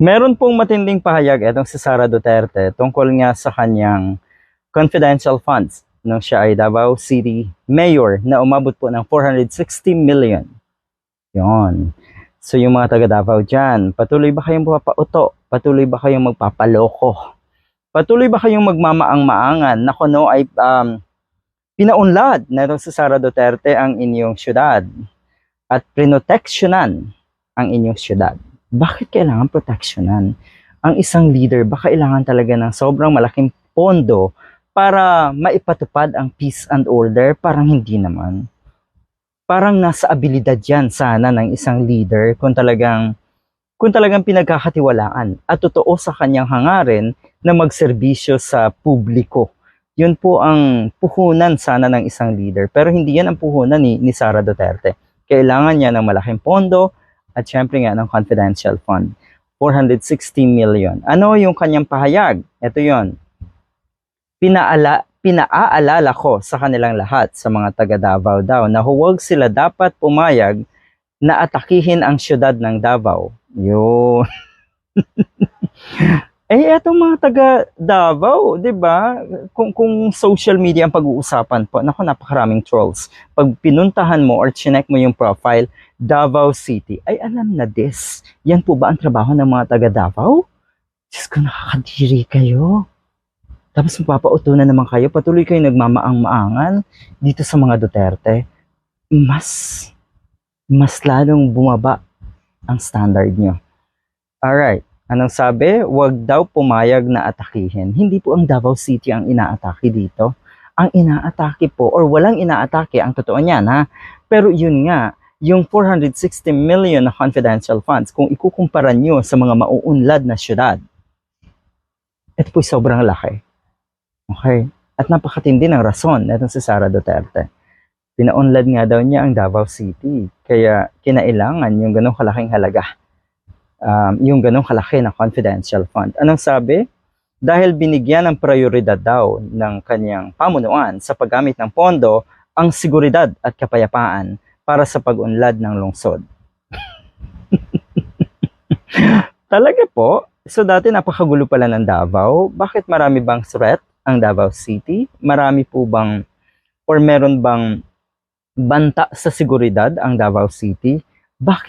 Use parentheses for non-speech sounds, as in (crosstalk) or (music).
Meron pong matinding pahayag itong si Sara Duterte tungkol nga sa kanyang confidential funds nung siya ay Davao City Mayor na umabot po ng 460 million. Yon. So yung mga taga Davao dyan, patuloy ba kayong papauto? Patuloy ba kayong magpapaloko? Patuloy ba kayong magmamaang-maangan na kuno ay um, pinaunlad na itong si Sara Duterte ang inyong syudad at prinoteksyonan ang inyong syudad? Bakit kailangan proteksyonan? Ang isang leader ba kailangan talaga ng sobrang malaking pondo para maipatupad ang peace and order? Parang hindi naman. Parang nasa abilidad yan sana ng isang leader kung talagang kung talagang pinagkakatiwalaan at totoo sa kanyang hangarin na magserbisyo sa publiko. Yun po ang puhunan sana ng isang leader. Pero hindi yan ang puhunan ni, ni Sara Duterte. Kailangan niya ng malaking pondo at syempre nga ng confidential fund. 460 million. Ano yung kanyang pahayag? Ito yon. Pinaala, pinaaalala ko sa kanilang lahat sa mga taga Davao daw na huwag sila dapat pumayag na atakihin ang syudad ng Davao. Yun. (laughs) eh, etong mga taga Davao, di ba? Kung, kung social media ang pag-uusapan po, naku, napakaraming trolls. Pag pinuntahan mo or chinek mo yung profile, Davao City, ay alam na this. Yan po ba ang trabaho ng mga taga Davao? Diyos ko, nakakadiri kayo. Tapos magpapauto na naman kayo, patuloy kayo nagmamaang-maangan dito sa mga Duterte. Mas, mas lalong bumaba ang standard nyo. Alright, anong sabi? Huwag daw pumayag na atakihin. Hindi po ang Davao City ang inaatake dito. Ang inaatake po, or walang inaatake, ang totoo niyan ha. Pero yun nga, yung 460 million na confidential funds, kung ikukumpara nyo sa mga mauunlad na syudad, ito po sobrang laki. Okay? At napakatindi ng rason na si Sara Duterte. Pinaunlad nga daw niya ang Davao City. Kaya kinailangan yung ganong kalaking halaga. Um, yung ganong kalaki na confidential fund. Anong sabi? Dahil binigyan ng prioridad daw ng kanyang pamunuan sa paggamit ng pondo ang seguridad at kapayapaan para sa pag-unlad ng lungsod. (laughs) Talaga po? So dati napakagulo pala ng Davao. Bakit marami bang threat ang Davao City? Marami po bang or meron bang banta sa seguridad ang Davao City? Bakit